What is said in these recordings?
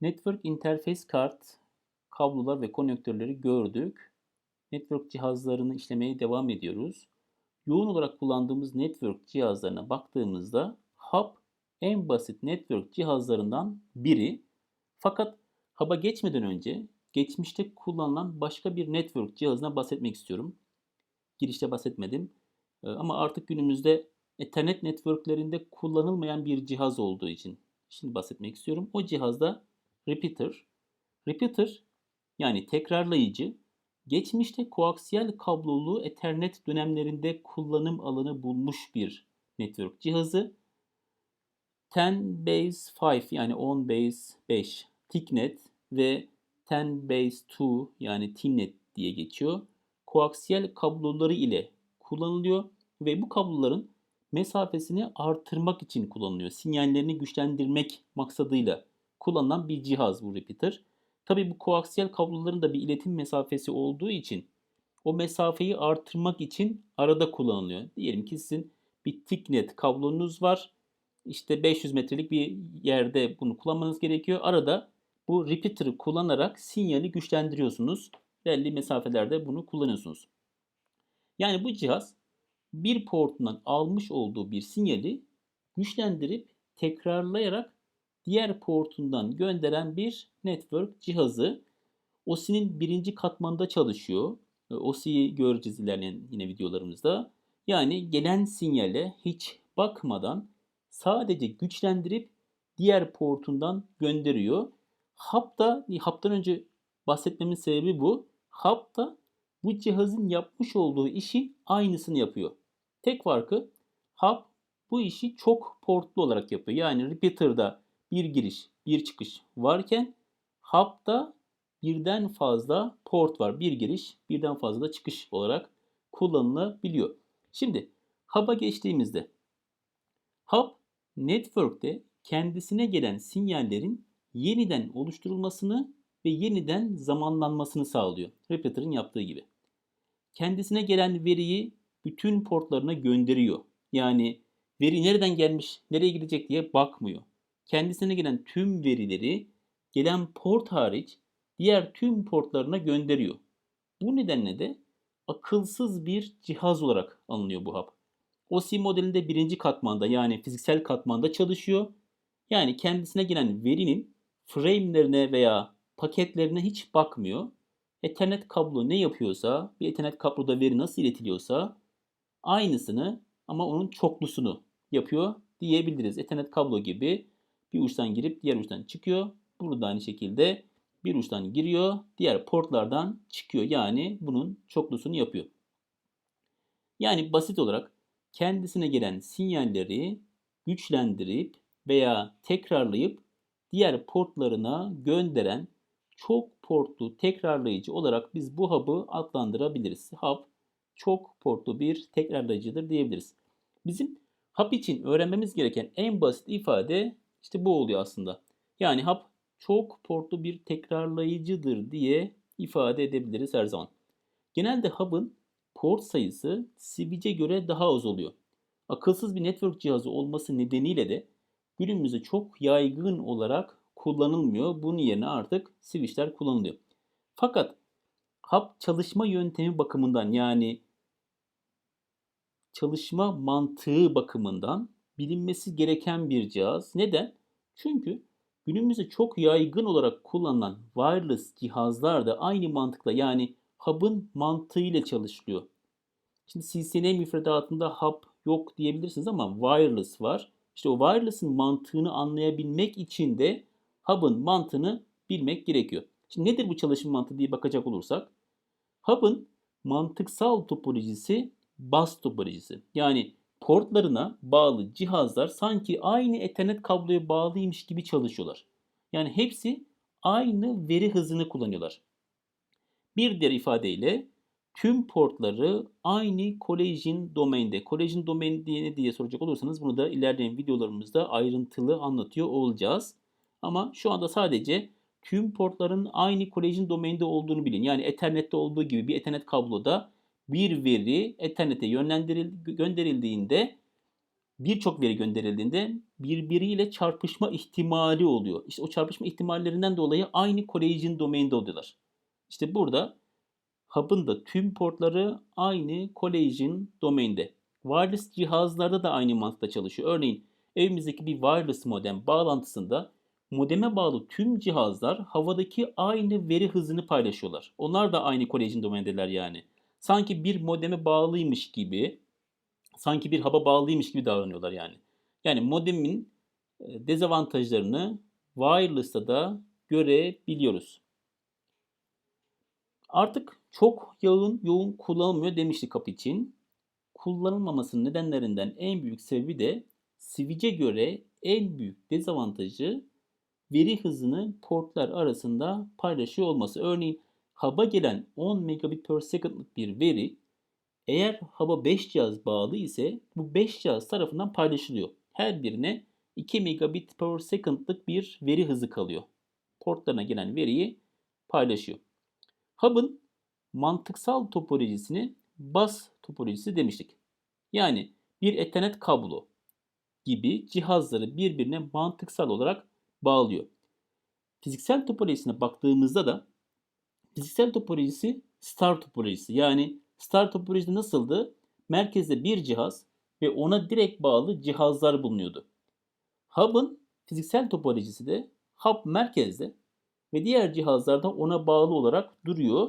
Network Interface Card kablolar ve konektörleri gördük. Network cihazlarını işlemeye devam ediyoruz. Yoğun olarak kullandığımız network cihazlarına baktığımızda hub en basit network cihazlarından biri. Fakat hub'a geçmeden önce geçmişte kullanılan başka bir network cihazına bahsetmek istiyorum. Girişte bahsetmedim. Ee, Ama artık günümüzde Ethernet networklerinde kullanılmayan bir cihaz olduğu için şimdi bahsetmek istiyorum. O cihazda repeater. Repeater yani tekrarlayıcı geçmişte koaksiyel kablolu Ethernet dönemlerinde kullanım alanı bulmuş bir network cihazı. 10 base 5 yani 10 base 5 TICnet ve 10 base 2 yani TINNET diye geçiyor. Koaksiyel kabloları ile kullanılıyor ve bu kabloların mesafesini artırmak için kullanılıyor. Sinyallerini güçlendirmek maksadıyla kullanılan bir cihaz bu repeater. Tabi bu koaksiyel kabloların da bir iletim mesafesi olduğu için o mesafeyi artırmak için arada kullanılıyor. Diyelim ki sizin bir TICnet kablonuz var. İşte 500 metrelik bir yerde bunu kullanmanız gerekiyor. Arada bu repeater'ı kullanarak sinyali güçlendiriyorsunuz. Belli mesafelerde bunu kullanıyorsunuz. Yani bu cihaz bir portundan almış olduğu bir sinyali güçlendirip tekrarlayarak diğer portundan gönderen bir network cihazı. OSI'nin birinci katmanında çalışıyor. OSI'yi göreceğiz ilerleyen yine videolarımızda. Yani gelen sinyale hiç bakmadan sadece güçlendirip diğer portundan gönderiyor. Hub da, hub'dan önce bahsetmemin sebebi bu. Hub da bu cihazın yapmış olduğu işin aynısını yapıyor. Tek farkı hub bu işi çok portlu olarak yapıyor. Yani repeater'da bir giriş, bir çıkış varken hub'da birden fazla port var. Bir giriş, birden fazla da çıkış olarak kullanılabiliyor. Şimdi hub'a geçtiğimizde hub network'te kendisine gelen sinyallerin yeniden oluşturulmasını ve yeniden zamanlanmasını sağlıyor. Repeater'ın yaptığı gibi. Kendisine gelen veriyi bütün portlarına gönderiyor. Yani veri nereden gelmiş, nereye gidecek diye bakmıyor. Kendisine gelen tüm verileri gelen port hariç diğer tüm portlarına gönderiyor. Bu nedenle de akılsız bir cihaz olarak alınıyor bu hap. OSI modelinde birinci katmanda yani fiziksel katmanda çalışıyor. Yani kendisine gelen verinin frame'lerine veya paketlerine hiç bakmıyor. Ethernet kablo ne yapıyorsa, bir Ethernet kabloda veri nasıl iletiliyorsa aynısını ama onun çoklusunu yapıyor diyebiliriz. Ethernet kablo gibi bir uçtan girip diğer uçtan çıkıyor. Burada aynı şekilde bir uçtan giriyor, diğer portlardan çıkıyor. Yani bunun çoklusunu yapıyor. Yani basit olarak kendisine gelen sinyalleri güçlendirip veya tekrarlayıp diğer portlarına gönderen çok portlu tekrarlayıcı olarak biz bu hub'ı adlandırabiliriz. Hub çok portlu bir tekrarlayıcıdır diyebiliriz. Bizim hub için öğrenmemiz gereken en basit ifade işte bu oluyor aslında. Yani hub çok portlu bir tekrarlayıcıdır diye ifade edebiliriz her zaman. Genelde hub'ın port sayısı switch'e göre daha az oluyor. Akılsız bir network cihazı olması nedeniyle de günümüzde çok yaygın olarak kullanılmıyor. Bunun yerine artık switch'ler kullanılıyor. Fakat hub çalışma yöntemi bakımından yani çalışma mantığı bakımından bilinmesi gereken bir cihaz. Neden? Çünkü günümüzde çok yaygın olarak kullanılan wireless cihazlar da aynı mantıkla yani hub'ın mantığıyla çalışılıyor. Şimdi CCNA müfredatında hub yok diyebilirsiniz ama wireless var. İşte o wireless'ın mantığını anlayabilmek için de hub'ın mantığını bilmek gerekiyor. Şimdi nedir bu çalışma mantığı diye bakacak olursak hub'ın mantıksal topolojisi bus topolojisi. Yani portlarına bağlı cihazlar sanki aynı Ethernet kabloya bağlıymış gibi çalışıyorlar. Yani hepsi aynı veri hızını kullanıyorlar. Bir diğer ifadeyle tüm portları aynı collision domainde. Collision domain diye ne diye soracak olursanız bunu da ilerleyen videolarımızda ayrıntılı anlatıyor olacağız. Ama şu anda sadece tüm portların aynı collision domainde olduğunu bilin. Yani Ethernet'te olduğu gibi bir Ethernet kabloda bir veri Ethernet'e yönlendiril gönderildiğinde birçok veri gönderildiğinde birbiriyle çarpışma ihtimali oluyor. İşte o çarpışma ihtimallerinden dolayı aynı collision domain'de oluyorlar. İşte burada hub'ın da tüm portları aynı collision domain'de. Wireless cihazlarda da aynı mantıkla çalışıyor. Örneğin evimizdeki bir wireless modem bağlantısında modeme bağlı tüm cihazlar havadaki aynı veri hızını paylaşıyorlar. Onlar da aynı collision domain'deler yani. Sanki bir modeme bağlıymış gibi, sanki bir hub'a bağlıymış gibi davranıyorlar yani. Yani modemin e, dezavantajlarını wireless'ta da görebiliyoruz. Artık çok yoğun yoğun kullanılmıyor demiştik hap için. Kullanılmamasının nedenlerinden en büyük sebebi de switch'e göre en büyük dezavantajı veri hızını portlar arasında paylaşıyor olması. Örneğin hub'a gelen 10 megabit per second'lık bir veri eğer hub'a 5 cihaz bağlı ise bu 5 cihaz tarafından paylaşılıyor. Her birine 2 megabit per second'lık bir veri hızı kalıyor. Portlarına gelen veriyi paylaşıyor. Hub'ın mantıksal topolojisini bus topolojisi demiştik. Yani bir Ethernet kablo gibi cihazları birbirine mantıksal olarak bağlıyor. Fiziksel topolojisine baktığımızda da fiziksel topolojisi star topolojisi. Yani star topolojisi nasıldı? Merkezde bir cihaz ve ona direkt bağlı cihazlar bulunuyordu. Hub'ın fiziksel topolojisi de hub merkezde ve diğer cihazlarda ona bağlı olarak duruyor.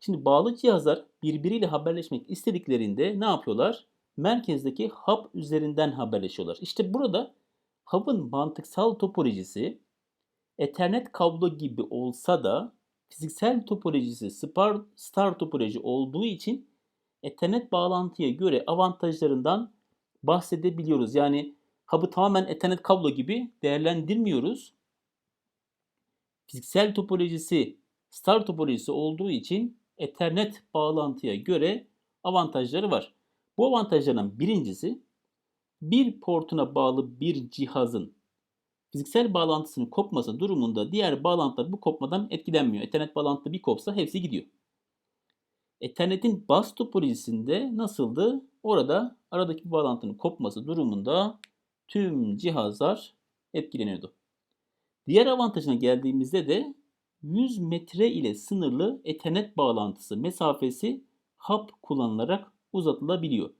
Şimdi bağlı cihazlar birbiriyle haberleşmek istediklerinde ne yapıyorlar? Merkezdeki hub üzerinden haberleşiyorlar. İşte burada hub'ın mantıksal topolojisi Ethernet kablo gibi olsa da fiziksel topolojisi star, topoloji olduğu için Ethernet bağlantıya göre avantajlarından bahsedebiliyoruz. Yani hub'ı tamamen Ethernet kablo gibi değerlendirmiyoruz. Fiziksel topolojisi star topolojisi olduğu için Ethernet bağlantıya göre avantajları var. Bu avantajlardan birincisi bir portuna bağlı bir cihazın fiziksel bağlantısının kopması durumunda diğer bağlantılar bu kopmadan etkilenmiyor. Ethernet bağlantısı bir kopsa hepsi gidiyor. Ethernet'in bus topolojisinde nasıldı? Orada aradaki bağlantının kopması durumunda tüm cihazlar etkileniyordu. Diğer avantajına geldiğimizde de 100 metre ile sınırlı Ethernet bağlantısı mesafesi hub kullanılarak uzatılabiliyor.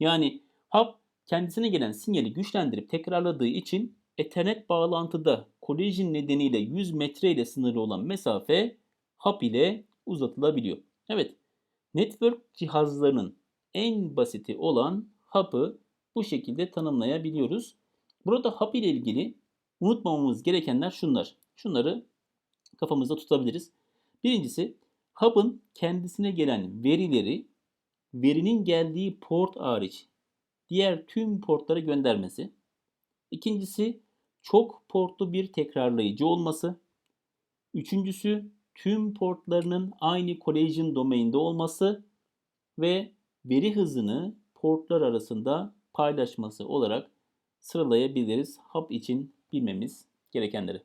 Yani hub kendisine gelen sinyali güçlendirip tekrarladığı için Ethernet bağlantıda collision nedeniyle 100 metre ile sınırlı olan mesafe hub ile uzatılabiliyor. Evet, network cihazlarının en basiti olan hub'ı bu şekilde tanımlayabiliyoruz. Burada hub ile ilgili unutmamamız gerekenler şunlar. Şunları kafamızda tutabiliriz. Birincisi hub'ın kendisine gelen verileri verinin geldiği port hariç diğer tüm portlara göndermesi. İkincisi çok portlu bir tekrarlayıcı olması. Üçüncüsü tüm portlarının aynı collision domainde olması ve veri hızını portlar arasında paylaşması olarak sıralayabiliriz hub için bilmemiz gerekenleri.